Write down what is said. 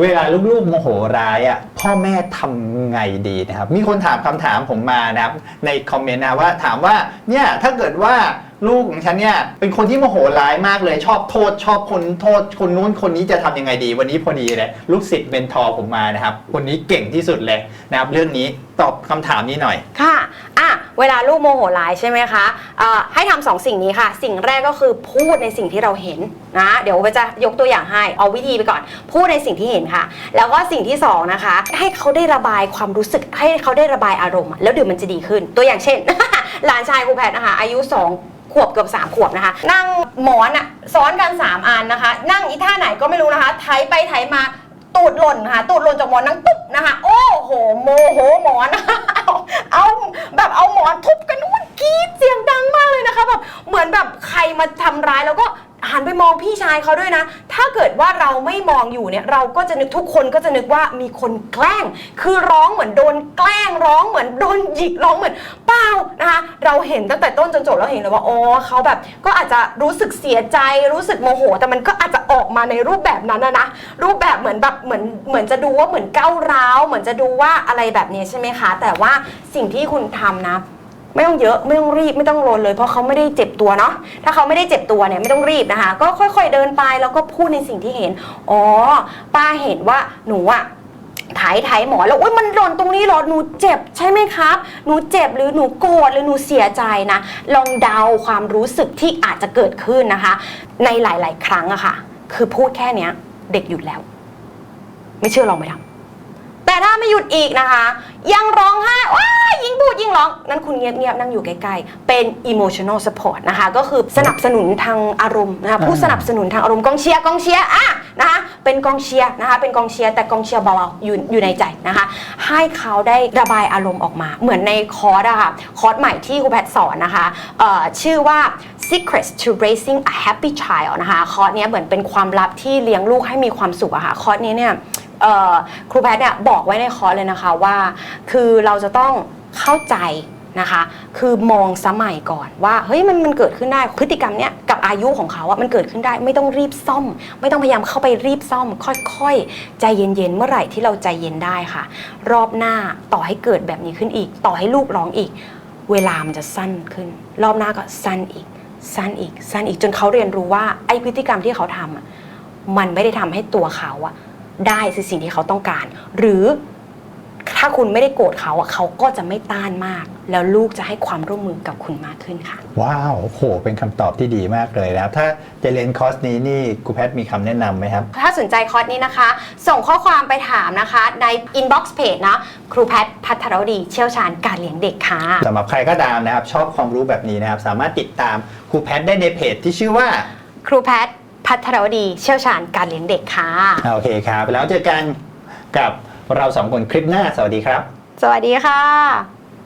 เวลาลูกๆโมโหร้ายอะพ่อแม่ทำไงดีนะครับ มีคนถามคำถามผมมานะครับ ในคอมเมนต์นะว่าถามว่าเนี่ยถ้าเกิดว่าลูกของฉันเนี่ยเป็นคนที่โมโหร้ายมากเลยชอบโทษ ชอบคนโทษ คนนู้นคนนี้จะทำยังไงดี วันนี้พอดีเลยลูกศิษย์เมนทอร์ผมมานะครับคนนี้เก่งที่สุดเลยนะครับเรื่องนี้ตอบคำถามนี้หน่อย ค่ะ อะ เวลาลูกโมโหร้ายใช่ไหมคะเอ่อให้ทำสองสิ่งนี้ค่ะ สิ่งแรกก็คือพูดในสิ่งที่เราเห็นนะเดี๋ยวไปจะยกตัวอย่างให้เอาวิธีไปก่อน พูดในสิ่งที่เห็นค่ะ แล้วก็สิ่งที่สองนะคะ ให้เขาได้ระบายความรู้สึกให้เขาได้ระบายอารมณ์ แล้วเดี๋ยวมันจะดีขึ้น ตัวอย่างเช่น หลานชายครูแพทย์นะคะอายุสองขวบเกือบสามขวบนะคะ นั่งหมอนอะซ้อนกันสามอันนะคะ นั่งอีท่าไหนก็ไม่รู้นะคะไถไปไถมาตูดหล่นค่ะตูดหล่นจากหมอนนั่งตุ๊บนะคะ โอ้โหโมโหหมอน ไปมองพี่ชายเขาด้วยนะ ถ้าเกิดว่าเราไม่มองอยู่เนี่ยเราก็จะนึกทุกคนก็จะนึกว่ามีคนแกล้ง คือร้องเหมือนโดนแกล้งร้องเหมือนโดนหยิกร้องเหมือนเปล่านะคะเราเห็นตั้งแต่ต้นจนจบเราเห็นเลยว่าอ๋อเขาแบบ ก็อาจจะรู้สึกเสียใจรู้สึกโมโห แต่มันก็อาจจะออกมาในรูปแบบนั้นนะนะรูปแบบเหมือนแบบเหมือนเหมือนจะดูว่าเหมือนก้าวร้าว เหมือนจะดูว่าอะไรแบบนี้ใช่ไหมคะ แต่ว่าสิ่งที่คุณทำนะ ไม่ต้องเยอะไม่ต้องรีบไม่ต้องรนเลย เพราะเขาไม่ได้เจ็บตัวเนาะถ้าเขาไม่ได้เจ็บตัวเนี่ยไม่ต้องรีบนะคะ ก็ค่อยๆเดินไปแล้วก็พูดในสิ่งที่เห็นอ๋อป้าเห็นว่าหนูอะไถไถหมอแล้วอุ้ยมันหล่นตรงนี้เหรอหนูเจ็บใช่ไหมครับ หนูเจ็บหรือหนูโกรธหรือหนูเสียใจนะ ลองเดาความรู้สึกที่อาจจะเกิดขึ้นนะคะ ในหลาย ๆ ครั้งอะค่ะ คือพูดแค่เนี้ย เด็กหยุดแล้ว ไม่เชื่อลองไปทำ แต่ถ้าไม่หยุดอีกนะคะ ยังร้องไห้ว้ายยิ่งพูดยิ่งร้อง นั่นคุณเงียบๆนั่งอยู่ใกล้ๆ เป็น emotional support นะคะ ก็คือสนับสนุนทางอารมณ์นะคะผู้อ่าสนับสนุนทางอารมณ์กองเชียร์กองเชียร์อะนะคะเป็นกองเชียร์นะคะเป็นกองเชียร์แต่กองเชียร์เบาๆอยู่อยู่ในใจนะคะ ให้เขาได้ระบายอารมณ์ออกมา เหมือนในคอร์สอะค่ะคอร์สใหม่ที่ครูแพทย์สอนนะคะเอ่อชื่อว่า secrets to raising a happy child นะคะคอร์สเนี้ยเหมือนเป็นความลับที่เลี้ยงลูกให้มีความสุขอะค่ะคอร์สนี้เนี่ยเอ่อครูแพทย์เนี่ยบอกไว้ในคอร์สเลยนะคะว่า คือเราจะต้องเข้าใจนะคะ คือมองสมัยก่อนว่าเฮ้ยมันมันเกิดขึ้นได้พฤติกรรมเนี้ยกับอายุของเขาอะมันเกิดขึ้นได้ไม่ต้องรีบซ่อม ไม่ต้องพยายามเข้าไปรีบซ่อม ค่อยๆ ใจเย็นๆ เมื่อไหร่ที่เราใจเย็นได้ค่ะ รอบหน้าต่อให้เกิดแบบนี้ขึ้นอีก ต่อให้ลูกร้องอีก เวลามันจะสั้นขึ้น รอบหน้าก็สั้นอีก สั้นอีกสั้นอีกจนเขาเรียนรู้ว่าไอ้พฤติกรรมที่เขาทำอะมันไม่ได้ทำให้ตัวเขาอะ ได้สิ่งที่เขาต้องการ หรือถ้าคุณไม่ได้โกรธเขาอะเขาก็จะไม่ต้านมาก แล้วลูกจะให้ความร่วมมือกับคุณมากขึ้นค่ะ ว้าวโอ้โห เป็นคำตอบที่ดีมากเลยนะครับ ถ้าจะเรียนคอร์สนี้นี่ครูแพทย์มีคำแนะนำไหมครับ ถ้าสนใจคอร์สนี้นะคะ ส่งข้อความไปถามนะคะ ใน inbox page นะครูแพทย์พัทรวดีเชี่ยวชาญการเลี้ยงเด็กค่ะ สำหรับใครก็ตามนะครับ ชอบความรู้แบบนี้นะครับ สามารถติดตามครูแพทย์ได้ในเพจที่ชื่อว่า ครูแพทย์ พัทรวดีเชี่ยวชาญการเลี้ยงเด็กค่ะ โอเคครับ แล้วเจอกันกับเราสองคนคลิปหน้า สวัสดีครับ สวัสดีค่ะ